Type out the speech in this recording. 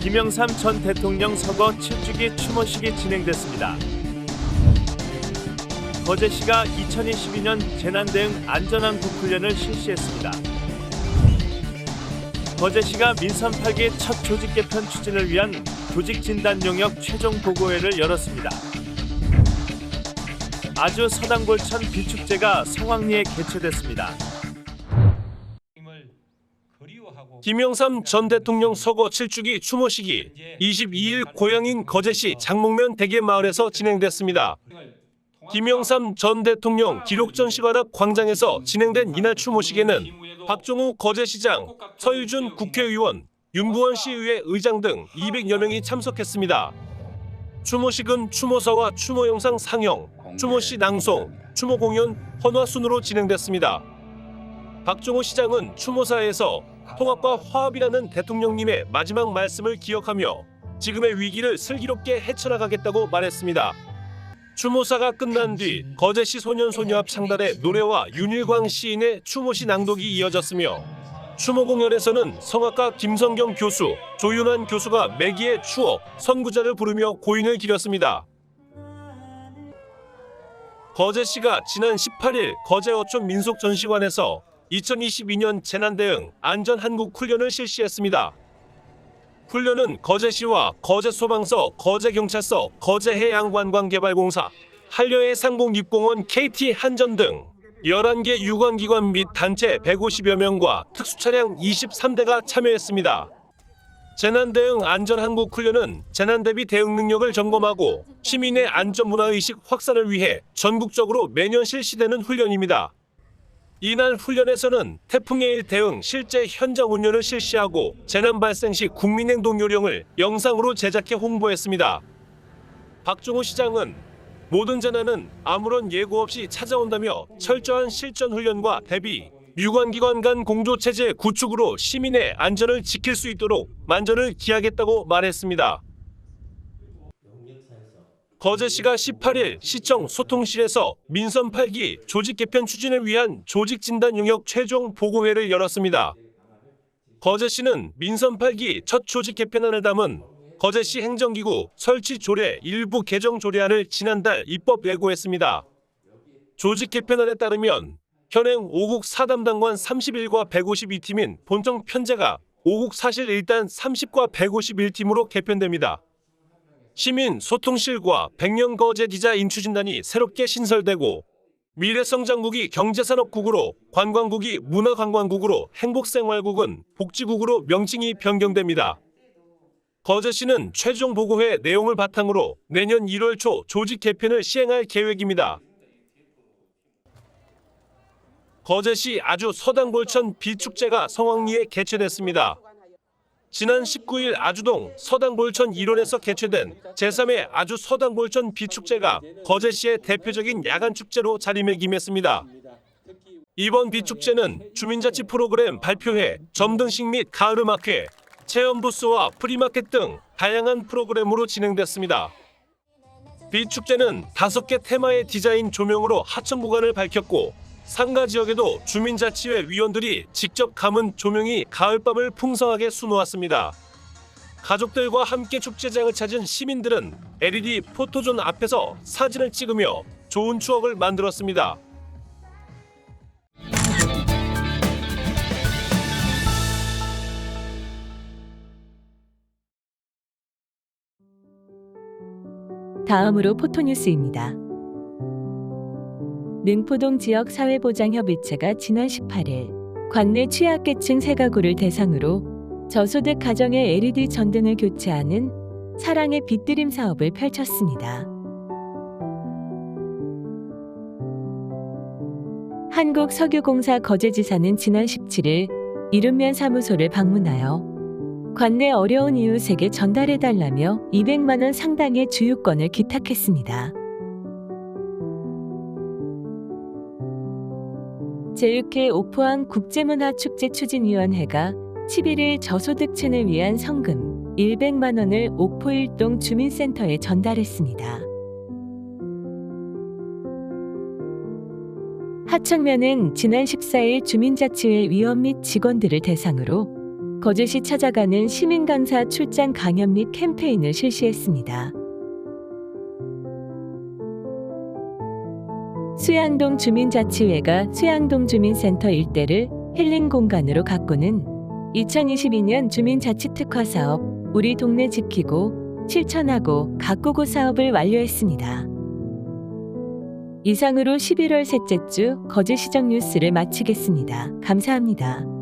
김영삼 전 대통령 서거 7주기 추모식이 진행됐습니다. 거제시가 2022년 재난 대응 안전한국 훈련을 실시했습니다. 거제시가 민선 8기 첫 조직 개편 추진을 위한 조직 진단 용역 최종 보고회를 열었습니다. 아주 서당골천 비축제가 성황리에 개최됐습니다. 김영삼 전 대통령 서거 7주기 추모식이 22일 고향인 거제시 장목면 대게마을에서 진행됐습니다. 김영삼 전 대통령 기록전시 관악 광장에서 진행된 이날 추모식에는 박종우 거제시장, 서유준 국회의원, 윤부원 시의회 의장 등 200여 명이 참석했습니다. 추모식은 추모서와 추모 영상 상영, 추모시 낭송, 추모 공연, 헌화 순으로 진행됐습니다. 박종호 시장은 추모사에서 통합과 화합이라는 대통령님의 마지막 말씀을 기억하며 지금의 위기를 슬기롭게 헤쳐나가겠다고 말했습니다. 추모사가 끝난 뒤 거제시 소년소녀합 창단의 노래와 윤일광 시인의 추모시 낭독이 이어졌으며 추모 공연에서는 성악가 김성경 교수, 조윤환 교수가 매기의 추억, 선구자를 부르며 고인을 기렸습니다. 거제시가 지난 18일 거제 어촌 민속전시관에서 2022년 재난대응 안전한국 훈련을 실시했습니다. 훈련은 거제시와 거제소방서, 거제경찰서, 거제해양관광개발공사, 한려해상봉립공원 KT 한전 등 11개 유관기관 및 단체 150여 명과 특수차량 23대가 참여했습니다. 재난대응 안전한국훈련은 재난대비 대응 능력을 점검하고 시민의 안전문화의식 확산을 위해 전국적으로 매년 실시되는 훈련입니다. 이날 훈련에서는 태풍의 대응 실제 현장 운영을 실시하고 재난 발생 시 국민행동 요령을 영상으로 제작해 홍보했습니다. 박종호 시장은 모든 재난은 아무런 예고 없이 찾아온다며 철저한 실전 훈련과 대비, 유관기관 간 공조체제 구축으로 시민의 안전을 지킬 수 있도록 만전을 기하겠다고 말했습니다. 거제시가 18일 시청 소통실에서 민선 8기 조직 개편 추진을 위한 조직 진단 용역 최종 보고회를 열었습니다. 거제시는 민선 8기 첫 조직 개편안을 담은 거제시 행정기구 설치 조례 일부 개정 조례안을 지난달 입법 예고했습니다. 조직 개편안에 따르면 현행 5국 사담당관 31과 152팀인 본청 편제가 5국 사실 1단 30과 151팀으로 개편됩니다. 시민 소통실과 백년 거제 기자 인추진단이 새롭게 신설되고 미래성장국이 경제산업국으로 관광국이 문화관광국으로 행복생활국은 복지국으로 명칭이 변경됩니다. 거제시는 최종 보고회 내용을 바탕으로 내년 1월 초 조직 개편을 시행할 계획입니다. 거제시 아주 서당골천 비축제가 성황리에 개최됐습니다. 지난 19일 아주동 서당볼천 일원에서 개최된 제3회 아주 서당볼천 비축제가 거제시의 대표적인 야간 축제로 자리매김했습니다. 이번 비축제는 주민자치 프로그램 발표회, 점등식 및 가을음악회, 체험 부스와 프리마켓 등 다양한 프로그램으로 진행됐습니다. 비축제는 다섯 개 테마의 디자인 조명으로 하천 구간을 밝혔고 상가 지역에도 주민자치회 위원들이 직접 감은 조명이 가을밤을 풍성하게 수놓았습니다. 가족들과 함께 축제장을 찾은 시민들은 LED 포토존 앞에서 사진을 찍으며 좋은 추억을 만들었습니다. 다음으로 포토뉴스입니다. 능포동 지역 사회보장협의체가 지난 18일 관내 취약계층 세 가구를 대상으로 저소득 가정의 LED 전등을 교체하는 사랑의 빛드림 사업을 펼쳤습니다. 한국석유공사 거제지사는 지난 17일 이른면 사무소를 방문하여 관내 어려운 이웃에게 전달해달라며 200만 원 상당의 주유권을 기탁했습니다. 제6회 오포항 국제문화축제 추진위원회가 11일 저소득층을 위한 성금 100만 원을 옥포일동 주민센터에 전달했습니다. 하청면은 지난 14일 주민자치회 위원 및 직원들을 대상으로 거제시 찾아가는 시민 강사 출장 강연 및 캠페인을 실시했습니다. 수양동 주민자치회가 수양동 주민센터 일대를 힐링 공간으로 가꾸는 2022년 주민자치특화 사업 우리 동네 지키고 실천하고 가꾸고 사업을 완료했습니다. 이상으로 11월 셋째 주 거제 시정 뉴스를 마치겠습니다. 감사합니다.